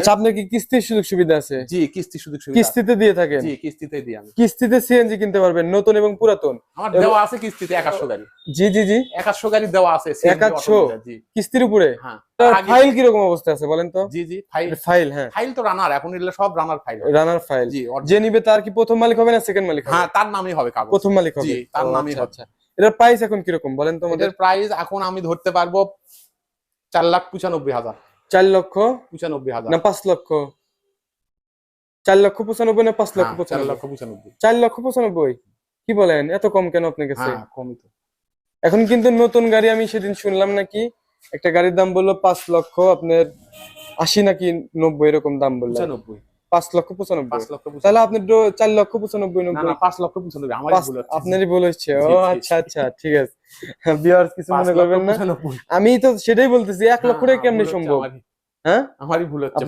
আচ্ছা আপনার কি কিস্তির সুযোগ সুবিধা আছে? জি কিস্তি সুযোগ সুবিধা। কিস্তিতে দিয়ে থাকেন? জি কিস্তিতে দিই আমি। কিস্তিতে সিএনজি কিনতে পারবেন নতুন এবং পুরাতন। আমার দেওয়া আছে কিস্তিতে একাশশো গাড়ি। জি জি জি। একাশশো গাড়ি দেওয়া আছে CNG 1100? জি। কিস্তির উপরে? হ্যাঁ। ফাইল কীরকম অবস্থা আছে বলেন তো? জি জি ফাইল। ফাইল হ্যাঁ। ফাইল তো রানার এখন এগুলো সব রানার ফাইল রানার ফাইল জি যে নিবে তার কি প্রথম মালিক হবে না সেকেন্ড মালিক হবে? হ্যাঁ তার নামই হবে কাগজ। প্রথম মালিক হবে। জি, তার নামই আচ্ছা, হবে। আচ্ছা। এটার প্রাইস এখন কীরকম বলেন তো আমাদের? প্রাইস এখন আমি ধরতে পারব চার লাখ পঁচানব্বই হাজার। চার লক্ষ? পঁচানব্বই হাজার। না পাঁচ লক্ষ। চার লক্ষ পঁচানব্বই না পাঁচ লক্ষ চার লক্ষ পঁচানব্বই? চার লক্ষ পঁচানব্বই? কি বলেন? এত কম কেন আপনার কাছে? হ্যাঁ কমই তো। এখন কিন্তু নতুন গাড়ি আমি সেদিন শুনলাম নাকি একটা গাড়ির দাম বলল পাঁচ লক্ষ আপনার আশি নাকি নব্বই এরকম দাম বলল। পাঁচ লক্ষ পঁচানব্বই। তাহলে আপনার চার লক্ষ পঁচানব্বই নব্বই। পাঁচ লক্ষ পঁচানব্বই। আপনারই হচ্ছে। ও আচ্ছা আচ্ছা ঠিক আছে। বিয়ার্স কিছু পাঁচ মনে করবেন না। আমি তো সেটাই বলতেছি এক লক্ষ করে টাকা কেমনে সম্ভব? হ্যাঁ? আমারই ভুল হচ্ছে।